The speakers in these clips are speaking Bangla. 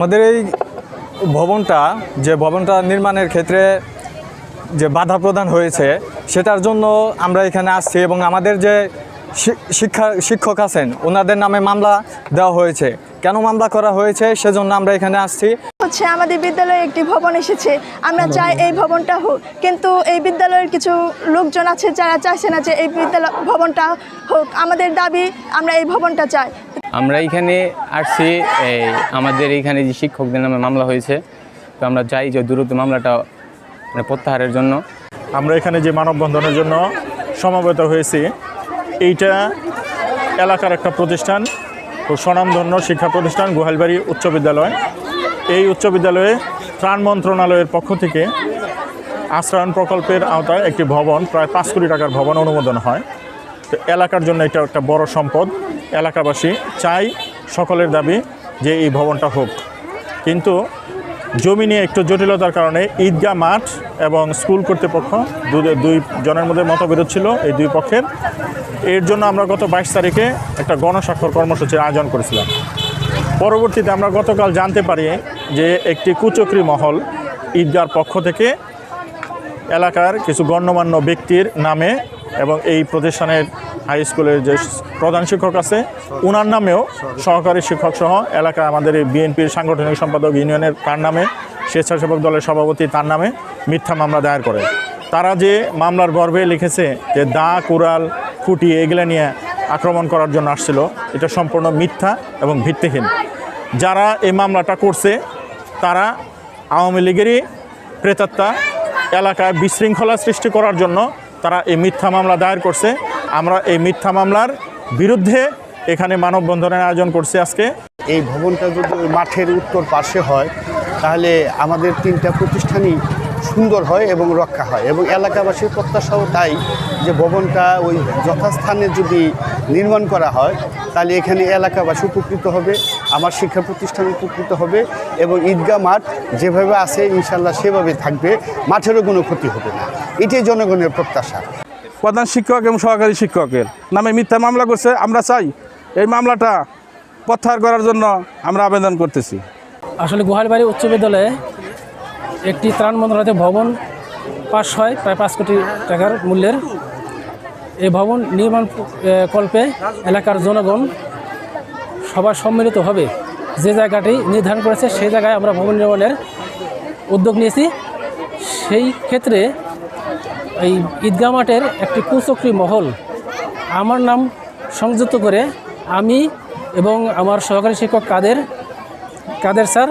আমাদের এই ভবনটা, যে ভবনটা নির্মাণের ক্ষেত্রে যে বাধা প্রদান হয়েছে, সেটার জন্য আমরা এখানে আসছি এবং আমাদের যে শিক্ষা, শিক্ষক আছেন, ওনাদের নামে মামলা দেওয়া হয়েছে। কেন মামলা করা হয়েছে, সেজন্য আমরা এখানে আসছি। হচ্ছে আমাদের বিদ্যালয়ে একটি ভবন এসেছে, আমরা চাই এই ভবনটা হোক। কিন্তু এই বিদ্যালয়ের কিছু লোকজন আছে যারা চাইছে না যে এই বিদ্যালয়, ভবনটা হোক। আমাদের দাবি, আমরা এই ভবনটা চাই। আমরা এখানে আসছি, এই আমাদের এইখানে যে শিক্ষকদের নামে মামলা হয়েছে, তো আমরা চাই যে দ্রুত মামলাটা মানে প্রত্যাহারের জন্য। আমরা এখানে যে মানববন্ধনের জন্য সমবেত হয়েছি, এইটা এলাকার একটা প্রতিষ্ঠান ও স্বনামধন্য শিক্ষা প্রতিষ্ঠান, গোহালবাড়ি উচ্চ বিদ্যালয়। এই উচ্চ বিদ্যালয়ে ত্রাণ মন্ত্রণালয়ের পক্ষ থেকে আশ্রয়ণ প্রকল্পের আওতায় একটি ভবন, প্রায় পাঁচ কোটি টাকার ভবন অনুমোদন হয়। তো এলাকার জন্য এটা একটা বড় সম্পদ। এলাকাবাসী চাই সকলের দাবি যে এই ভবনটা হোক। কিন্তু জমি নিয়ে একটু জটিলতার কারণে ঈদগাহ মাঠ এবং স্কুল কর্তৃপক্ষ দুই জনের মধ্যে মতবিরোধ ছিল এই দুই পক্ষের। এর জন্য আমরা গত বাইশ তারিখে একটা গণস্বাক্ষর কর্মসূচির আয়োজন করেছিলাম। পরবর্তীতে আমরা গতকাল জানতে পারি যে একটি কুচক্রি মহল ঈদগার পক্ষ থেকে এলাকার কিছু গণ্যমান্য ব্যক্তির নামে এবং এই প্রতিষ্ঠানের হাই স্কুলের যে প্রধান শিক্ষক আছে ওনার নামেও সহকারী শিক্ষক সহ এলাকা আমাদের এই বিএনপির সাংগঠনিক সম্পাদক ইউনিয়নের তার নামে স্বেচ্ছাসেবক দলের সভাপতি তার নামে মিথ্যা মামলা দায়ের করে। তারা যে মামলার গর্ভে লিখেছে যে দা কুড়াল খুঁটি এগুলো নিয়ে আক্রমণ করার জন্য আসছিল এটা সম্পূর্ণ মিথ্যা এবং ভিত্তিহীন। যারা এই মামলাটা করছে তারা আওয়ামী লীগেরই প্রেতাত্মা এলাকায় বিশৃঙ্খলা সৃষ্টি করার জন্য তারা এই মিথ্যা মামলা দায়ের করছে। আমরা এই মিথ্যা মামলার বিরুদ্ধে এখানে মানববন্ধনের আয়োজন করছি আজকে। এই ভবনটা যদি মাঠের উত্তর পাশে হয়, তাহলে আমাদের তিনটা প্রতিষ্ঠানই সুন্দর হয় এবং রক্ষা হয় এবং এলাকাবাসীর প্রত্যাশাও তাই যে ভবনটা ওই যথাস্থানে যদি নির্মাণ করা হয়, তাহলে এখানে এলাকাবাসী উপকৃত হবে, আমার শিক্ষা প্রতিষ্ঠান উপকৃত হবে এবং ঈদগাহ মাঠ যেভাবে আছে, ইনশাল্লাহ সেভাবে থাকবে, মাঠেরও কোনো ক্ষতি হবে না। এটাই জনগণের প্রত্যাশা। প্রধান শিক্ষক এবং সহকারী শিক্ষকের নামে মিথ্যা মামলা করছে, আমরা চাই এই মামলাটা প্রত্যাহার করার জন্য আমরা আবেদন করতেছি। আসলে গোহালবাড়ি উচ্চ বিদ্যালয়ে একটি ত্রাণ মন্ত্রণালয় ভবন পাশ হয়, প্রায় পাঁচ কোটি টাকার মূল্যের। এই ভবন নির্মাণ কল্পে এলাকার জনগণ সবার সম্মিলিত হবে। যে জায়গাটি নির্ধারণ করেছে, সেই জায়গায় আমরা ভবন নির্মাণের উদ্যোগ নিয়েছি। সেই ক্ষেত্রে এই ঈদগাহ মাঠের একটি কুচক্রি মহল। আমার নাম সংযুক্ত করে আমি এবং আমার সহকারী শিক্ষক কাদের কাদের স্যার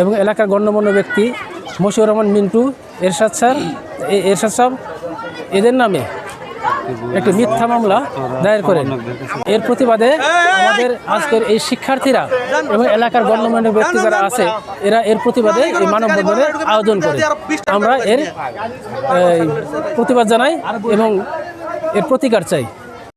এবং এলাকার গণ্যমান্য ব্যক্তি মশিউর রহমান মিন্টু এরশাদ স্যার এরশাদ সাহেব, এদের নামে একটি মিথ্যা মামলা দায়ের করেন এর প্রতিবাদে আমাদের আজকের এই শিক্ষার্থীরা এবং এলাকার গণ্যমান্য ব্যক্তি যারা আছে, এরা এর প্রতিবাদে এই মানববন্ধনের আয়োজন করে। আমরা এর প্রতিবাদ জানাই এবং এর প্রতিকার চাই।